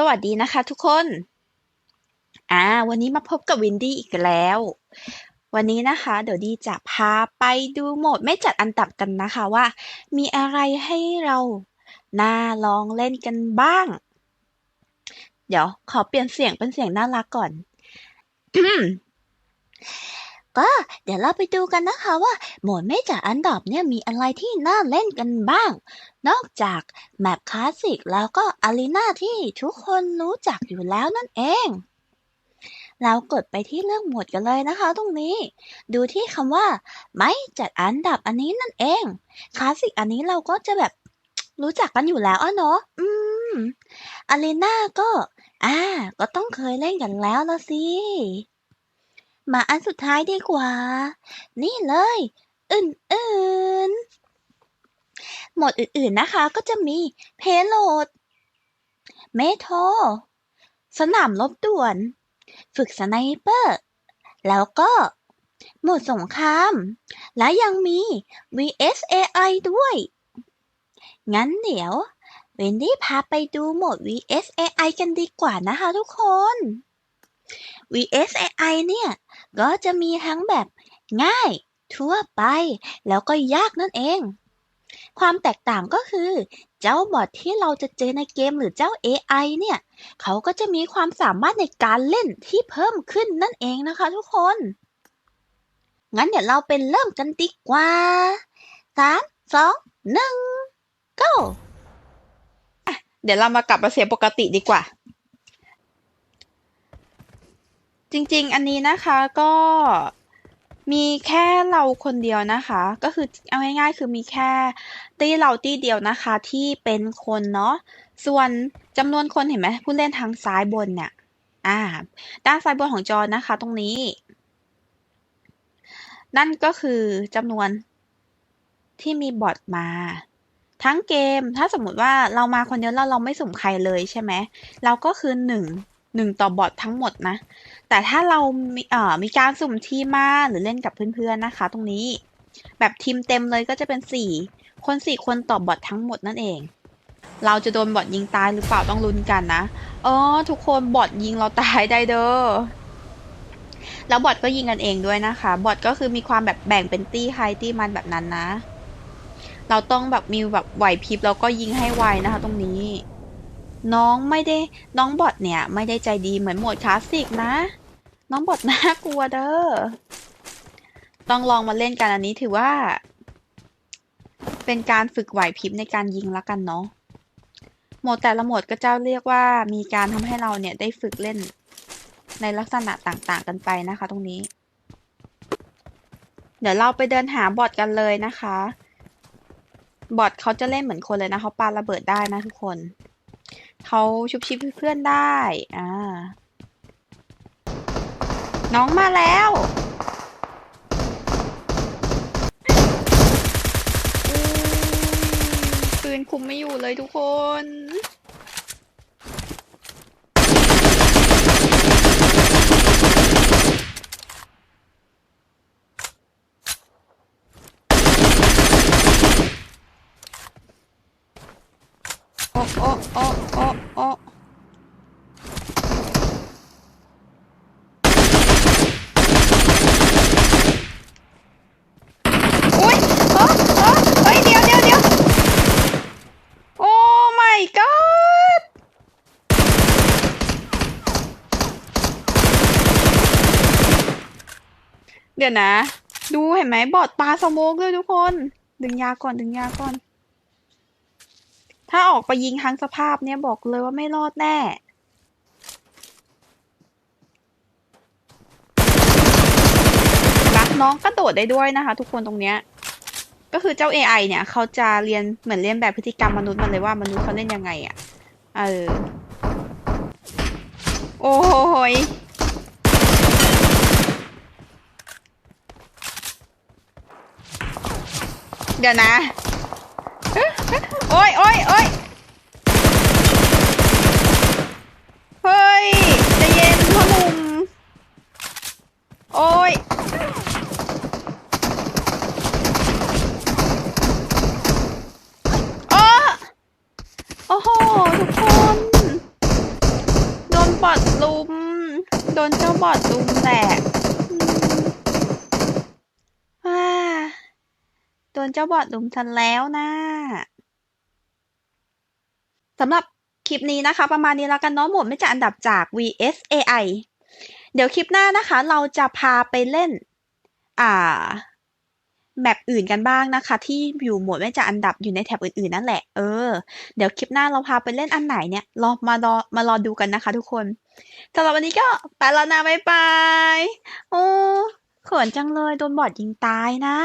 สวัสดีนะคะทุกคน อ่า วันนี้มาพบกับวินดี้อีกแล้ว วันนี้นะคะ เดี๋ยวดีจะพาไปดูโหมดไม่จัดอันดับกันนะคะว่า มีอะไรให้เราน่าลองเล่นกันบ้าง เดี๋ยวขอเปลี่ยนเสียงเป็นเสียงน่ารักก่อน ก็เดี๋ยวเราไปดูกันนะคะว่าโหมดไม่จัดอันดับเนี่ยมีอะไรที่น่าเล่นกันบ้าง นอกจากแมปคลาสสิกแล้วก็อารีนาที่ทุกคนรู้จักอยู่แล้วนั่นเอง เรากดไปที่เรื่องหมวดกันเลยนะคะ ตรงนี้ ดูที่คำว่า ไม่จัดอันดับอันนี้นั่นเอง คลาสสิกอันนี้เราก็จะแบบรู้จักกันอยู่แล้วอะเนาะอืมอารีนาก็ อ่า ก็ต้องเคยเล่นกันแล้วละสิ มาอันสุดท้ายดีกว่า นี่เลย อื่นๆ โหมดอื่นๆนะคะก็จะมีเพโลดเมโทรสนามรบด่วน ฝึกสไนเปอร์ แล้วก็โหมดสงคราม และยังมี VSAI ด้วย งั้นเดี๋ยว เวนดี้พาไปดูโหมด VSAI กันดีกว่านะคะทุกคน VSAI เนี่ย ก็จะมีทั้งแบบง่าย ทั่วไป แล้วก็ยากนั่นเอง ความแตกต่างก็คือ เจ้าบอทที่เราจะเจอในเกมหรือเจ้า AI เนี่ย เขาก็จะมีความสามารถในการเล่นที่เพิ่มขึ้นนั่นเองนะคะทุกคน งั้นเดี๋ยวเราเป็นเริ่มกันดีกว่าสามสองหนึ่ง go เดี๋ยวเรามากลับมาเสียงปกติดีกว่า จริง ๆ อันนี้นะคะก็มีแค่เราคนเดียวนะคะ ก็คือเอาง่ายๆ คือมีแค่ตี้เราตี้เดียวนะคะที่เป็นคนเนาะส่วนจำนวนคนเห็นไหมผู้เล่นทางซ้ายบนเนี่ยอ่าด้านซ้ายบนของจอนะคะ ตรงนี้ นั่นก็คือจำนวนที่มีบอทมา ทั้งเกมถ้าสมมุติว่าเรามาคนเดียวแล้วเราไม่สุ่มใครเลยใช่ไหมเราก็คือหนึ่ง หนึ่งต่อบอททั้งหมดนะ แต่ถ้าเรามีเอ่อมีการสุ่มทีมมาหรือเล่นกับเพื่อนๆนะคะ ตรงนี้ แบบทีมเต็มเลยก็จะเป็นสี่คนสี่คนต่อบอททั้งหมดนั่นเอง เราจะโดนบอทยิงตายหรือเปล่าต้องลุ้นกันนะอ๋อทุกคนบอทยิงเราตายได้เด้อแล้วบอทก็ยิงกันเองด้วยนะคะ บอทก็คือมีความแบบแบ่งเป็นตี้ใครตี้มันแบบนั้นนะ เราต้องแบบมีแบบไหวพริบแล้วก็ยิงให้ไวนะคะ ตรงนี้ น้องไม่ได้น้องบอทเนี่ย ไม่ได้ใจดีเหมือนหมวดคลาสสิกนะ น้องบอทน่ากลัวเด้อต้องลองมาเล่นกันอันนี้ถือว่า เป็นการฝึกไหวพริบในการยิงละกันเนาะหมดแต่ละหมดก็จะเรียกว่ามีการทำให้เราเนี่ยได้ฝึกเล่นในลักษณะต่างๆ กันไปนะคะ ตรงนี้ เดี๋ยวเราไปเดินหาบอทกันเลยนะคะ บอทเขาจะเล่นเหมือนคนเลยนะเขาปาระเบิดได้นะทุกคน เขาชุบชีพเพื่อนได้ อ่า น้องมาแล้วอืมปืนคุมไม่อยู่เลยทุกคน โอ้โอ้โอ้โอ้โอ้อุ้ยเฮ้ยเฮ้ยเฮ้ยเดี๋ยวเดี๋ยวเดี๋ยวโอ้ my god เดี๋ยวนะ ดูเห็นไหมบอดปลาสโมกเลยทุกคน ดึงยาก่อนดึงยาก่อน ถ้าออกไปยิงทั้งสภาพเนี่ยบอกเลยว่าไม่รอดแน่รักน้องกระโดดได้ด้วยนะคะ ทุกคนตรงเนี้ยก็คือเจ้า AI เนี่ย เขาจะเรียนเหมือนเรียนแบบพฤติกรรมมนุษย์มันเลยว่ามนุษย์เขาเล่นยังไงอะ่ะ เออ โอ้ย เดี๋ยวนะ โอ้ยโอ้ยโอ้ยเฮ้ยจะเย็นพ่อหนุ่มโอ้ยโอ้โอ้โห ทุกคน โดนบอดลุม โดนเจ้าบอดลุมแตก ดนเจ้าบอทลุมทันแล้วนะสำหรับคลิปนี้นะคะ ประมาณนี้แล้วกันเนาะหมดไม่จัดอันดับจาก vs AI เดี๋ยวคลิปหน้านะคะ เราจะพาไปเล่น อ่าแมปอื่นกันบ้างนะคะ ที่อยู่หมวดไม่จัดอันดับอยู่ในแท็บอื่นๆนั่นแหละเออเดี๋ยวคลิปหน้าเราพาไปเล่นอันไหนเนี่ยรอมารอมารอดูกันนะคะ ทุกคนสำหรับวันนี้ก็ไปแล้วนะบ๊ายบายโอ้เขินจังเลยโดนบอดยิงตายนะ